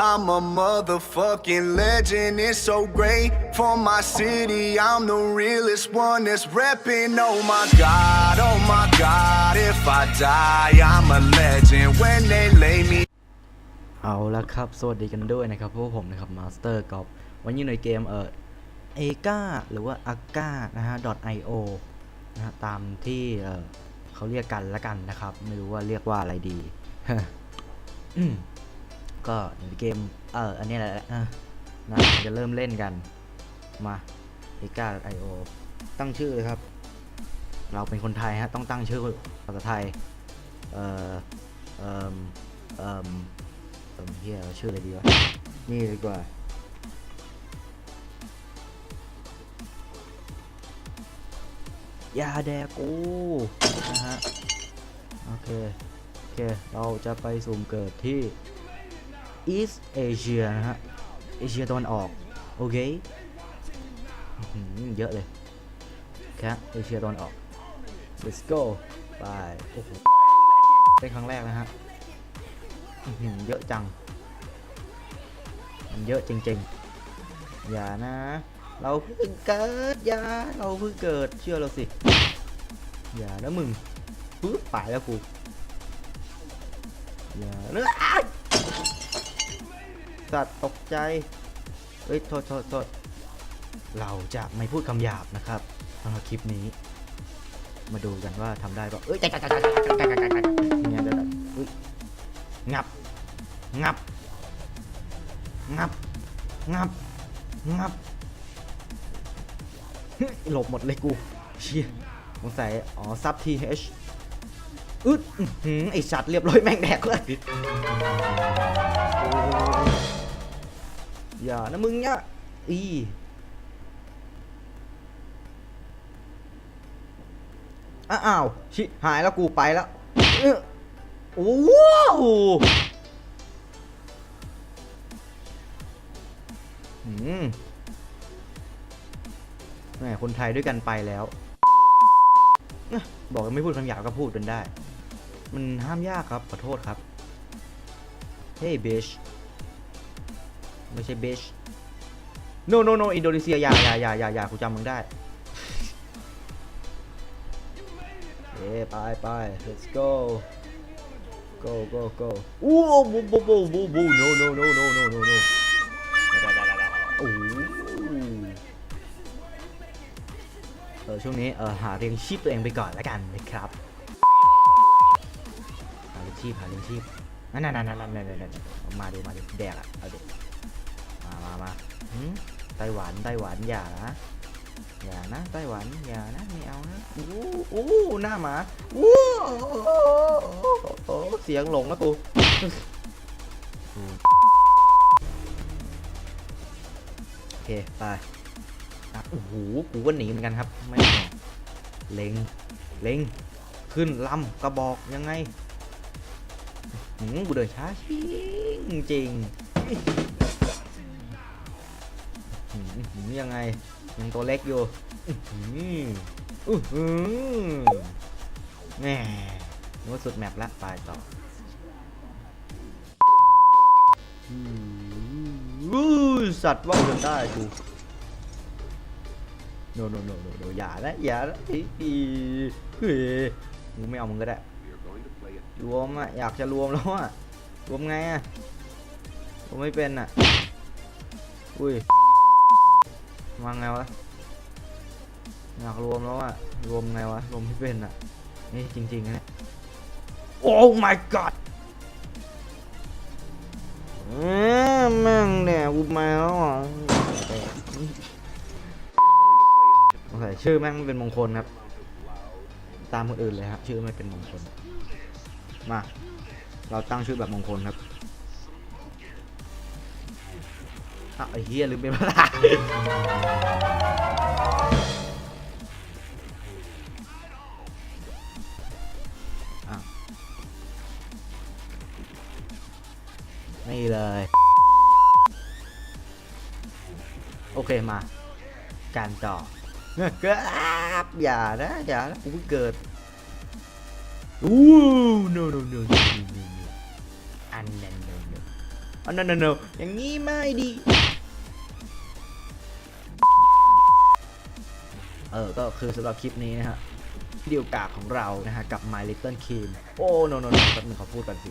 I'm a motherfucking legend, it's so great. For my city, I'm the realest one that's repping. Oh my god, oh my god, if I die, I'm a legend. When they lay me เอาละครับ สวัสดีกันด้วยนะครับพวกผมนะครับมาสเตอร์กอล์ฟวันนี้ในเกมเออเอกาหรือว่าอากานะฮะ .io นะฮะตามที่เออเขาเรียกกันละกันนะครับ ไม่รู้ว่าเรียกว่าอะไรดี ก็เกมเอออันนี้แหละนะจะเริ่มเล่นกันมาเอกา .io ตั้งชื่อเลยครับ เราเป็นคนไทยฮะต้องตั้งชื่อภาษาไทยเอ่อเอ่มเอ่มเออเฮียชื่ออะไรดีวะนี่ดีกว่ายาแดกกูนะฮะโอเค โอเค เราจะไปสุ่มเกิดที่ East Asia นะฮะเอเชียตะวันออก โอเคเยอะเลยครับเอเชียตะวันออก let's go ไปโอ้โหเป็นครั้งแรกนะฮะเยอะจัง มันเยอะจริงๆ อย่านะ เราเพิ่งเกิด อย่า เราเพิ่งเกิด เชื่อเราสิ อย่านะมึงปึ๊บไปแล้วกู อย่านะอ้าย สัตว์ตกใจเฮ้ยโทษโทษโทษเราจะไม่พูดคำหยาบนะครับสำหรับคลิปนี้ มาดูกันว่าทำได้ป่ะเอ้ยจัดจัดจัดจัดจัดจัดจัดจัดเนี่ยจัดอุ้ยงับ งับ งับ งับ งับ หลบหมดเลยกู เชี่ยสงสัยอ๋อ ซับทีเอชอึดอื้อหือไอสัตว์เรียบร้อยแม่งแดกเลย อย่านะมึงเนี่ยอีอ้าว ชิหายแล้วกูไปแล้วโอ้โหอืมแหมคนไทยด้วยกันไปแล้ว บอกไม่พูดคำหยาบก็พูดจนได้ มันห้ามยากครับ ขอโทษครับ เฮ้ยเบช ไม่ใช่เบช no no no อินโดนีเซียอย่าอย่าอย่าอย่าอย่ากูจำมึงได้เอ้ไปไป let's go go go go อู้บูบูบูบูบู no no no no no no no โอ้โหเออช่วงนี้เออหาเลี้ยงชีพตัวเองไปก่อนแล้วกันนะครับหาเลี้ยงชีพหาเลี้ยงชีพนั่นนั่นนั่นนั่นนั่นนั่นมาดูมาดูแดกอะเอาเดิมา มามาไต้หวันไต้หวันอย่านะอย่านะไต้หวันอย่านะไม่เอานะอู้อู้หน้าหมาอู้โอ้เสียงหลงแล้วกูโอเคไปโอ้โหกูก็หนีเหมือนกันครับไม่เอาเล็งเล็งขึ้นลำกระบอกยังไงหืมกูเดินช้าจริงจริง ยังไงยังตัวเล็กอยู่อือหือแหมนึกว่าสุดแมปละไปต่ออู้สัตว์ว่าวจนได้กูโนโนโนโนโนอย่านะอย่านะเฮ้ยเฮ้ยกูไม่เอามึงก็ได้รวมอะอยากจะรวมแล้วอะรวมไงอะรวมไม่เป็นอะอุ้ย มาไงวะอยากรวมแล้วอะรวมไงวะรวมไม่เป็นอะนี่จริงๆนะเนี่ยโอ้ my god เอ้ยแม่งเนี่ยกูมาแล้วอะโอเคชื่อแม่งไม่เป็นมงคลครับ ตามคนอื่นเลยครับ ชื่อไม่เป็นมงคล มา เราตั้งชื่อแบบมงคลครับ อะไอ้เฮียลืมเป็นภาษาอะนี่เลย โอเคมา การต่อเกิบอย่านะอย่านะกูเพิ่งเกิดอู้ no no no no no no no อันนั้น no no อันนั้นอย่างนี้ไม่ดีเออ ก็คือสำหรับคลิปนี้นะฮะวิดีโอกากของเรานะฮะกับ My Little Kim โอ้โนโนโนแป๊บนึงขอพูดกันสิ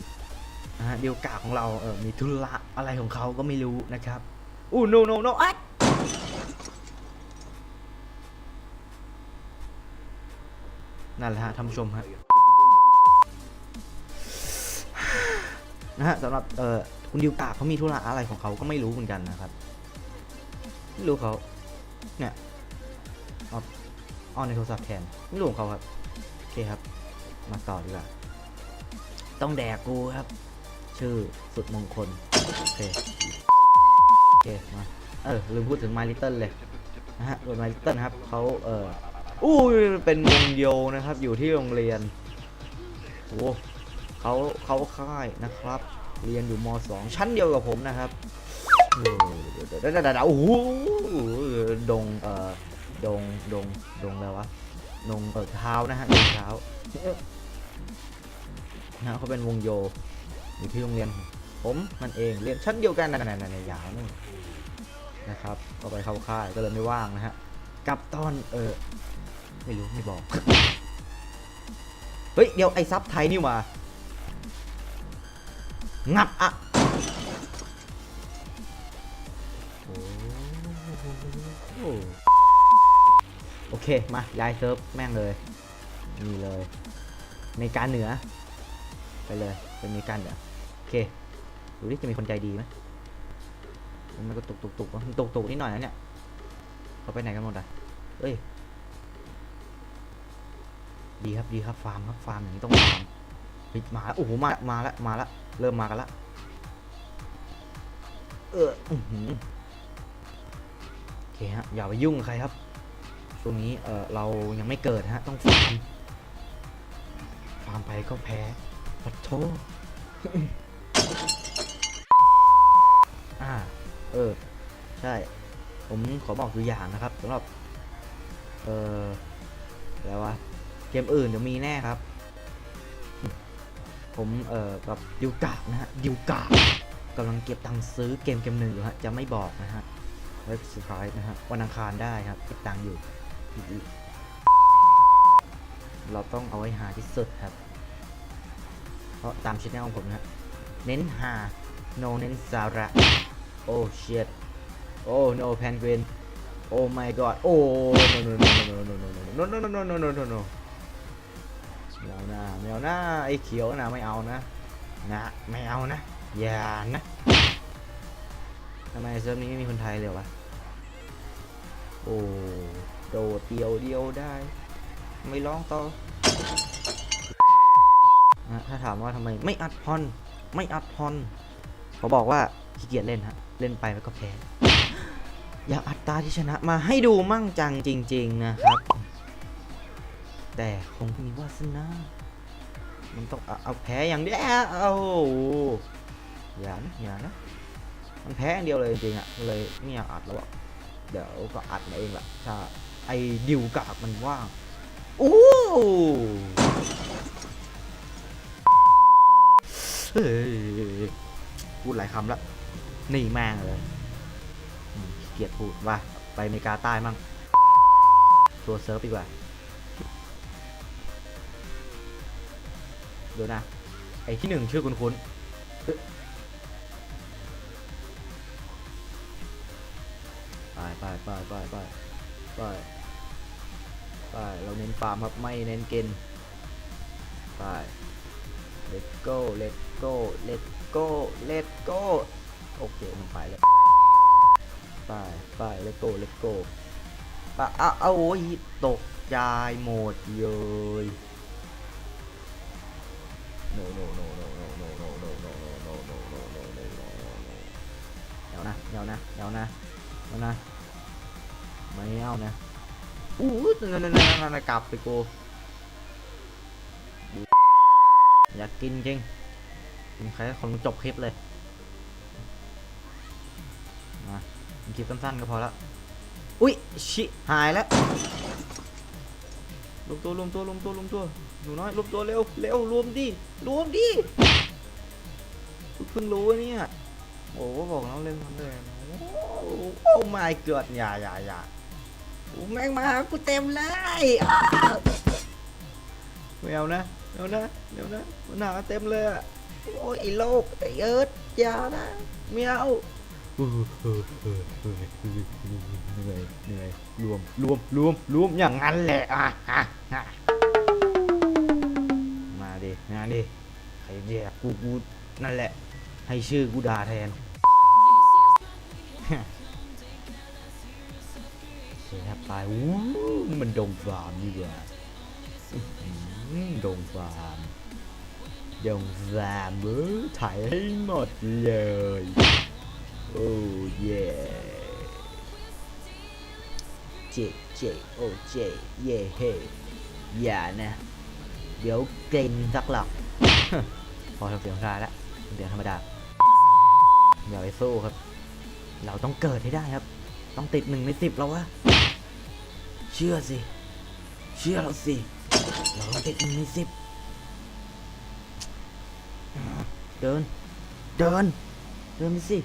นะฮะวิดีโอกากของเราเออมีธุระอะไรของเขาก็ไม่รู้นะครับอู้โนโนโนอะนั่นแหละฮะท่านผู้ชมฮะ นะฮะสำหรับเออคุณดิวกากเขามีธุระอะไรของเขาก็ไม่รู้เหมือนกันนะครับ ไม่รู้เขาเนี่ยเอาออนในโทรศัพท์แทนไม่รู้ของเขาครับโอเคครับ มาต่อดีกว่าต้องแดกกูครับ ชื่อสุดมงคลโอเคโอเคมาเออลืมพูดถึง My Little เลยนะฮะโดย My Little นะครับเขาเอออู้เป็นวงโยนะครับอยู่ที่โรงเรียนโอ้ เขาเขาค่ายนะครับ เรียนอยู่ม .2 ชั้นเดียวกับผมนะครับเดี๋ยวเดี๋ยวเดี๋ยวโอ้โหดงเอ่อดงดงดงอะไรวะดงเปิดเท้านะฮะดงเท้านะเขาเป็นวงโยอยู่ที่โรงเรียน ผมมันเองเรียนชั้นเดียวกันนั่นนั่นนั่นยาวนี่นะครับก็ไปเข้าค่ายก็เลยไม่ว่างนะฮะกลับตอนเออไม่รู้ไม่บอก เฮ้ย เดี๋ยวไอ้ซับไทยนี่หว่า งับอะโอ้โอเค มาย้ายเซิร์ฟแม่งเลย นี่เลยในการเหนือ ไปเลยเป็นมีการเหนือโอเคดูดิจะมีคนใจดีไหมมันก็ตุกตุกตุกมันตุกตุกนิดหน่อยนะเนี่ยเขาไปไหนกันหมดอะเอ้ยดีครับดีครับฟาร์มครับฟาร์มอย่างนี้ต้องฟาร์มเฮ้ยมาแล้วโอ้โหมามาแล้วมาแล้ว เริ่มมากันละเอออื้อหือโอเคฮะ อย่าไปยุ่งกับใครครับ ช่วงนี้เออเรายังไม่เกิดฮะ ต้องฟาร์มฟาร์มไปก็แพ้ขอโทษอ่า เออ ใช่ ผมขอบอกตัวอย่างนะครับสำหรับ เออแล้ววะ เกมอื่นเดี๋ยวมีแน่ครับ ผมเอ่อกับดิวกากนะฮะดิวกากกำลังเก็บตังค์ซื้อเกมเกมหนึ่งอยู่ฮะจะไม่บอกนะฮะไว้เซอร์ไพรส์นะฮะวันอังคารได้ครับเก็บตังค์อยู่ เราต้องเอาไว้หาที่สุดครับ เพราะตามชิดแนของผมนะเน้นหา no เน้นสาระโอ้ shit โอ้ no penguin โอ้ my god โอ้ no no no no no no no no no no no no no no ไม่เอานะไม่เอานะไอ้เขียวนะไม่เอานะนะไม่เอานะอย่านะทำไมเซิร์ฟนี้ไม่มีคนไทยเลยวะโอ้โดดเดียวเดียวได้ ไม่ร้องต่อถ้าถามว่าทำไมไม่อัดพอน ไม่อัดพอนเขาบอกว่าขี้เกียจเล่นฮะ เล่นไปแล้วก็แพ้อยากอัดตาที่ชนะมาให้ดูมั่งจังจริง ๆ นะครับ แต่คงไม่มีวาสนา มันต้องเอาแพ้อย่างเดียวเอาอย่านะอย่านะ มันแพ้อย่างเดียวเลยจริงอะเลยไม่อยากอัดแล้วอะเดี๋ยวก็อัดมาเองแหละถ้าไอ้ดิวกากมันว่างโอ้เฮ้ยพูดหลายคำแล้วนี่แม่งเลยเกียดพูดว่าไปอเมริกาใต้มั่งตัวเซิร์ฟดีกว่า ดี๋ยวนะ ไอ้ที่หนึ่งชื่อคุณคุณไปไปไปไปไปไปไปเราเน้นฟาร์มครับ ไม่เน้นเกณฑ์ไป let go let go let go let go โอเคมันไปแล้วไปไป let go let go ปะเอาเอาโอ้ยตกยายหมดเลย no no no no no no no no no no no no no no no no no เดี๋ยวนะเดี๋ยวนะเดี๋ยวนะเดี๋ยวนะไม่เอานะอู้นั่นนั่นนั่นกลับไปกูอยากกินจริงกินใครคนจบคลิปเลยมาคลิปสั้นๆก็พอละอุ้ยชิหายแล้วรวมตัวรวมตัวรวมตัวรวมตัว หนูน้อยรวมตัวเร็วเร็วรวมดิรวมดิเพิ่งรู้เนี่ยโอ้บอกแล้วเล่นมันเลยโอ้โอ้ my god อย่าอย่าอย่าแม่งมากูเต็มเลยอ้าวไม่เอานะไม่เอานะเดี๋ยวนะมันหาเต็มเลยอะโอ้ยไอ้โลกไอ้เอิร์ธอย่านะไม่เอาเหนื่อยเหนื่อยรวมรวมรวมรวมอย่างนั้นแหละอะ ดิมาดิใครแย่กูกูนั่นแหละ ให้ชื่อกูด่าแทนเสียไปวู้มันดงฟาร์มดีกว่าดงฟาร์มดงฟาร์มเออถ่ายให้หมดเลย โอ้เย่เจเจโอเจเย่เฮอย่านะ เดี๋ยวเกรงสักหลัก พอทำเสียงคลายแล้วเสียงธรรมดาอย่าไปสู้ครับ เราต้องเกิดให้ได้ครับ ต้องติดหนึ่งในสิบแล้ววะเชื่อสิ เชื่อเราสิ เราติดหนึ่งในสิบเดิน เดิน เดินไปสิ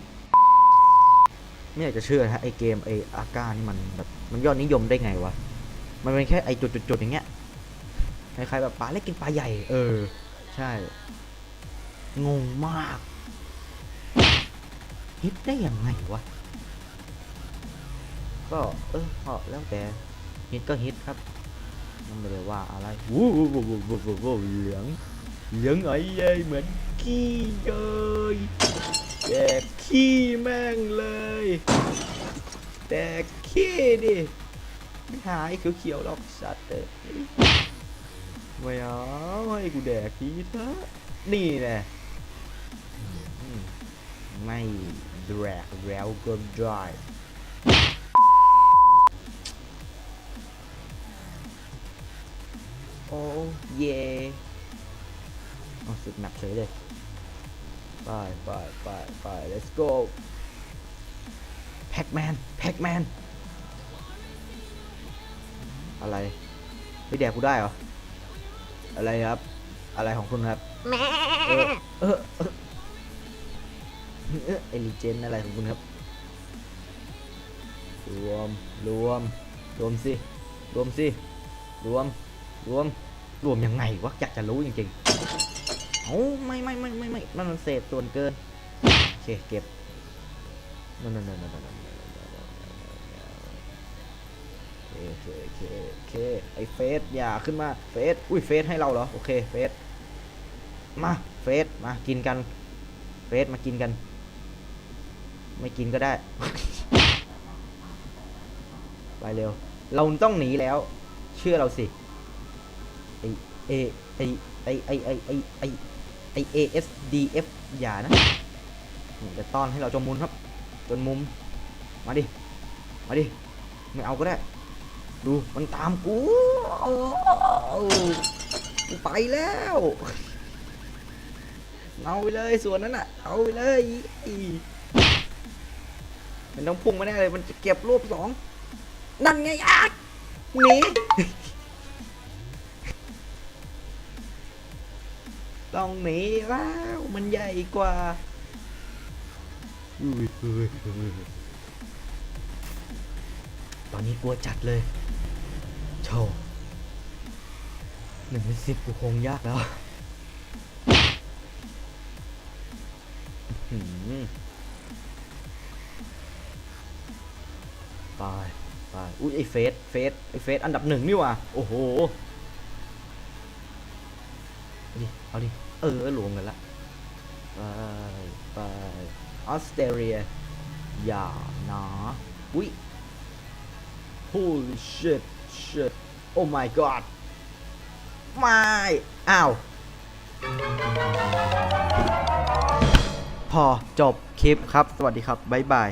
ไม่อยากจะเชื่อนะฮะไอเกมไออาก้านี่มันแบบมันยอดนิยมได้ไงวะ มันเป็นแค่ไอจุดๆๆอย่างเงี้ย คล้ายๆแบบปลาเล็กกินปลาใหญ่ เออ ใช่ งงมากฮิตได้ยังไงวะ ก็เออก็แล้วแต่ฮิตก็ฮิตครับไม่ได้ว่าอะไรวู้วู้วู้วู้วู้วู้วู้เหลือง เหลืองไอ้เย้ยเหมือนขี้เลยแดกขี้แม่งเลยแดกขี้ดิไม่หายเขียวๆหรอกสัตว์เอ้ย ไม่เอาให้กูแดกขี้เถอะนี่แหละไม่แดกแล้วก็ได้โอ้เย่เอาสุดหนักเฉยเลยไปไปไปไป let's go แพ็กแมนแพ็กแมนอะไร ไม่แดกกูได้เหรอ อะไรครับ อะไรของคุณครับเออเออเออเออเอลิเจนอะไรของคุณครับ รวม รวม รวมสิ รวมสิ รวม รวม รวมยังไงวะอยากจะรู้จริงๆเอาไม่ไม่ไม่ไม่ไม่นั่นมันเศษส่วนเกิน โอเค เก็บนั่นนั่นนั่นนั่น เคโอเคโอเคไอเฟสอย่าขึ้นมาเฟสอุ้ยเฟสให้เราเหรอโอเคเฟสมาเฟสมากินกันเฟสมากินกัน ไม่กินก็ได้ ไปเร็ว เราต้องหนีแล้ว เชื่อเราสิไอเอไอไอไอไอไอไอไอเอสดีเอฟอย่านะจะต้อนให้เราจนมุมครับ จนมุม มาดิ มาดิ ไม่เอาก็ได้ ดูมันตามกูโอ้กูไปแล้วเอาไปเลยส่วนนั้นอะ เอาไปเลยอีมันต้องพุ่งมาแน่เลยมันจะเก็บรวบสองนั่นไงอักหนีต้องหนีแล้วมันใหญ่กว่าอุ้ยอุ้ยอุ้ยตอนนี้กลัวจัดเลย โชว์หนึ่งในสิบกูคงยากแล้วอื้อหือตายไปอุ้ยไอเฟสเฟสไอเฟสอันดับหนึ่งนี่ว่ะโอ้โหเอาดิเอาดิ เออรวมกันละ ไป ไป ออสเตรเลีย อย่านะอุ้ย holy shit shit oh my god ไม่อ้าว พอจบคลิปครับ สวัสดีครับ บ๊ายบาย